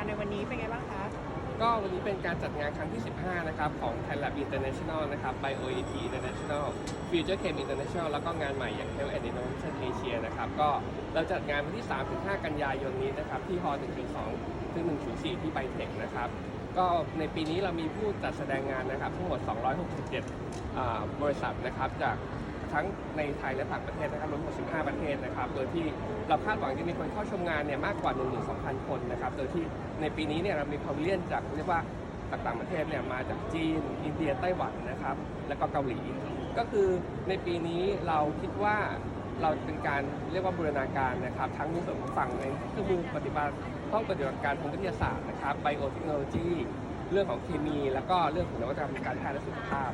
านในวันนี้เป็นไงบ้างคะ ก็วันนี้เป็นการจัดงานครั้งที่ 15 นะครับของ Thailand International นะครับ BioET International Future Chem International แล้วก็งานใหม่อย่าง Health and Innovation Asia นะครับ ก็เราจัดงานวันที่ 3-5 กันยายนนี้นะครับ ที่ฮอ1.2ถึง1.4 ที่ไบเทคนะครับ ก็ในปีนี้เรามีผู้จัดแสดงงานนะครับ ทั้งหมด 267อ่าบริษัทนะครับจาก ทั้งในไทยและต่างประเทศนะครับรวมทั้ง15 ประเทศนะครับ โดยที่เราคาดหวังจะมีคนเข้าชมงานเนี่ยมากกว่า 12,000 คนนะครับ โดยที่ในปีนี้เนี่ยเรามีพาวิเลียนจากเรียกว่าต่างประเทศเนี่ยมาจากจีน อินเดียไต้หวันนะครับ แล้วก็เกาหลี ก็คือในปีนี้เราคิดว่าเราเป็นการเรียกว่าบูรณาการนะครับ ทั้งในส่วนของฝั่งในเครื่องมือปฏิบัติห้องปฏิบัติการทางวิทยาศาสตร์นะครับไบโอเทคโนโลยีเรื่องของเคมี แล้วก็เรื่องของนวัตกรรมการแพทย์และสุขภาพ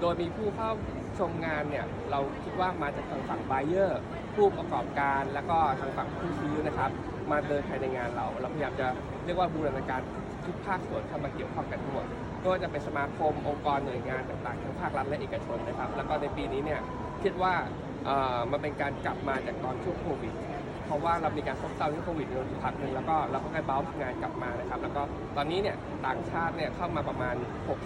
โดยมีผู้เข้าชมงานเนี่ยเราคิดว่ามาจากทางฝั่ง buyer ผู้ประกอบการแล้วก็ทางฝั่งผู้ซื้อนะครับ มาเดินภายในงานเราเราพยายามจะเรียกว่าบูรณาการทุกภาคส่วนเข้ามาเกี่ยวข้องกันทั้งหมดไม่ว่าจะเป็นสมาคมองค์กรหน่วยงานต่างๆทั้งภาครัฐและเอกชนนะครับ แล้วก็ในปีนี้เนี่ยคิดว่ามันเป็นการกลับมาจากตอนช่วงโควิด เพราะว่าเรามีการซบเซาเรื่องโควิดในพักหนึ่งแล้วก็เราก็ได้บ้างานกลับมานะครับ แล้วก็ตอนนี้เนี่ยต่างชาติเนี่ยเข้ามาประมาณ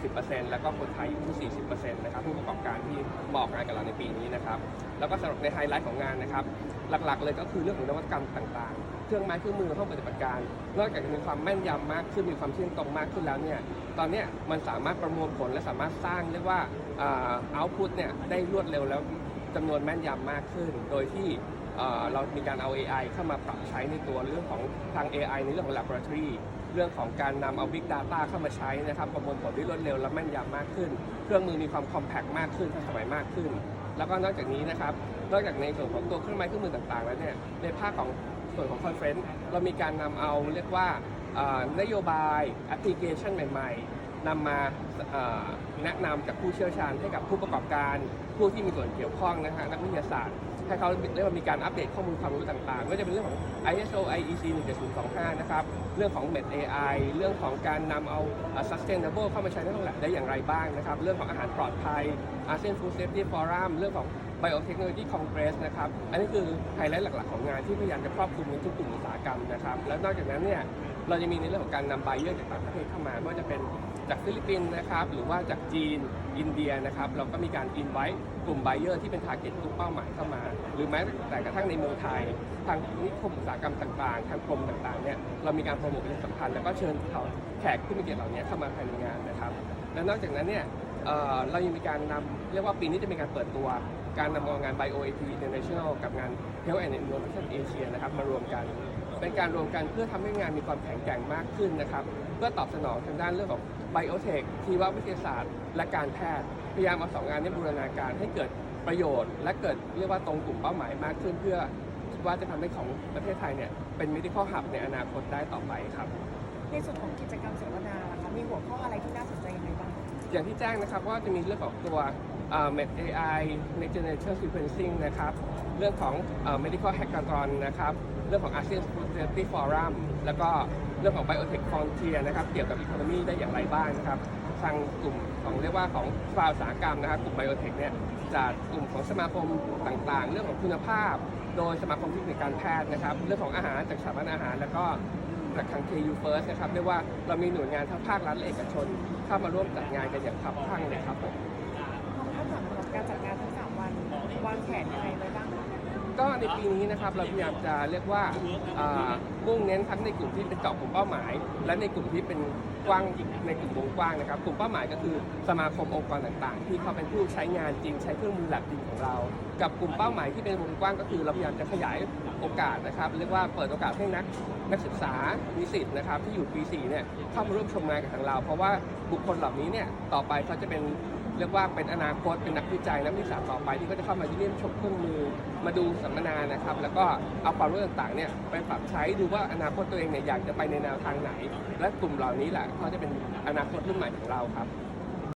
60%แล้วก็คนไทยอยู่ที่ 40%นะครับผู้ประกอบการที่บอกงานกับเราในปีนี้นะครับแล้วก็สำหรับในไฮไลท์ของงานนะครับ หลักๆ เลยก็คือเรื่องของนวัตกรรมต่างๆ เครื่องไม้เครื่องมือห้องปฏิบัติการ นอกจากจะมีความแม่นยำมากขึ้นมีความเที่ยงตรงมากขึ้นแล้วเนี่ยตอนเนี้ยมันสามารถประมวลผลและสามารถสร้างเรียกว่าเอาพุตเนี่ยได้รวดเร็วแล้วจำนวนแม่นยำมากขึ้น โดยที่ เรามีการเอา AI เข้ามาปรับใช้ในตัวเรื่องของทาง AI ในเรื่องของ laboratory เรื่องของการนำเอา big data เข้ามาใช้นะครับประมวลผลได้รวดเร็วและแม่นยำมากขึ้น เครื่องมือมีความ compact มากขึ้นทันสมัยมากขึ้น แล้วก็นอกจากนี้นะครับนอกจากในส่วนของตัวเครื่องไม้เครื่องมือต่างๆ แล้วเนี่ยในภาคของส่วนของคอนเฟรนซ์เรามีการนำเอาเรียกว่านโยบายแอปพลิเคชันใหม่ ๆนำมาแนะนำจากผู้เชี่ยวชาญให้กับผู้ประกอบการ ผู้ที่มีส่วนเกี่ยวข้องนะฮะนักวิทยาศาสตร์ ให้เขาเรียกว่ามีการอัปเดตข้อมูลความรู้ต่างๆไม่ว่าจะเป็นเรื่องของ ISO IEC 17025 นะครับ เรื่องของ Med AI เรื่องของการนำเอา sustainable เข้ามาใช้ในห้องแลบได้อย่างไรบ้างนะครับ เรื่องของอาหารปลอดภัย ASEAN Food Safety Forum เรื่องของ Biotechnology Congress นะครับ อันนี้คือไฮไลท์หลักๆของงานที่พยายามจะครอบคลุมในทุกกลุ่มอุตสาหกรรมนะครับ แล้วนอกจากนั้นเนี่ยเราจะมีในเรื่องของการนำไบเออร์จากต่างประเทศเข้ามาไม่ว่าจะเป็น จากฟิลิปปินส์นะครับหรือว่าจากจีนอินเดียนะครับเราก็มีการอินไว้กลุ่มไบเออร์ที่เป็นทาร์เก็ตกลุ่มเป้าหมายเข้ามา หรือแม้แต่กระทั่งในเมืองไทย ทางนิคมอุตสาหกรรมต่างๆ ทางกรมต่างๆเนี่ยเรามีการโปรโมทเป็นสำคัญแล้วก็เชิญเขาแขกผู้มีเกียรติเหล่านี้เข้ามาภายในงานนะครับ และนอกจากนั้นเนี่ยเเรายังมีการนำเรียกว่าปีนี้จะมีการเปิดตัวการนำเอางาน BioAT International กับงาน Health and Innovation Asia นะครับมารวมกัน เป็นการรวมกันเพื่อทำให้งานมีความแข็งแกร่งมากขึ้นนะครับ เพื่อตอบสนองทางด้านเรื่องของไบโอเทคชีววิทยาศาสตร์ และการแพทย์ พยายามเอาสองงานนี้บูรณาการให้เกิดประโยชน์ และเกิดเรียกว่าตรงกลุ่มเป้าหมายมากขึ้น เพื่อคิดว่าจะทำให้ของประเทศไทยเนี่ยเป็น medical hub ในอนาคตได้ต่อไปครับ ในส่วนของกิจกรรมเสวนาล่ะคะมีหัวข้ออะไรที่น่าสนใจยังไงบ้าง อย่างที่แจ้งนะครับว่าจะมีเรื่องของตัวเอ่อ Med AI Next Generation Sequencing นะครับ เรื่องของ Medical Hackathon นะครับ เรื่องของ ASEAN Food Safety Forum แล้วก็เรื่องของ Biotech Frontier นะครับ เกี่ยวกับ Economy ได้อย่างไรบ้างนะครับ ทางกลุ่มของเรียกว่าของสภาอุตสาหกรรมนะครับ กลุ่ม Biotech เนี่ยจากกลุ่มของสมาคมต่างๆ เรื่องของคุณภาพ โดยสมาคมเทคนิคการแพทย์นะครับ เรื่องของอาหารจากสถาบันอาหาร แล้วก็ จากทาง KU First นะครับเรียกว่าเรามีหน่วยงานทั้งภาครัฐและเอกชน เข้ามาร่วมจัดงานกันอย่างคับข้างเลยครับผมความคาดหวังสำหรับการจัดงานทั้ง3วันวางแผนยังไง ก็ในปีนี้นะครับเราพยายามจะเรียกว่ามุ่งเน้นทั้งในกลุ่มที่เป็นเจาะกลุ่มเป้าหมาย และในกลุ่มที่เป็นกว้างในกลุ่มวงกว้างนะครับกลุ่มเป้าหมายก็คือสมาคมองค์กรต่างๆ ที่เขาเป็นผู้ใช้งานจริงใช้เครื่องมือแลบจริงของเรา กับกลุ่มเป้าหมายที่เป็นวงกว้างก็คือเราพยายามจะขยายโอกาสนะครับเรียกว่าเปิดโอกาสให้นักนักศึกษานิสิตนะครับที่อยู่ปี4เนี่ยเข้ามาร่วมชมงานกับทางเรา เพราะว่าบุคคลเหล่านี้เนี่ยต่อไปเขาจะเป็น เรียกว่าเป็นอนาคตเป็นนักวิจัยนักวิชาต่อไปที่ก็จะเข้ามาเยี่ยมชมเครื่องมือมาดูสัมมนานะครับ แล้วก็เอาความรู้ต่างๆเนี่ยไปปรับใช้ดูว่าอนาคตตัวเองเนี่ยอยากจะไปในแนวทางไหน และกลุ่มเหล่านี้แหละเขาจะเป็นอนาคตรุ่นใหม่ของเราครับ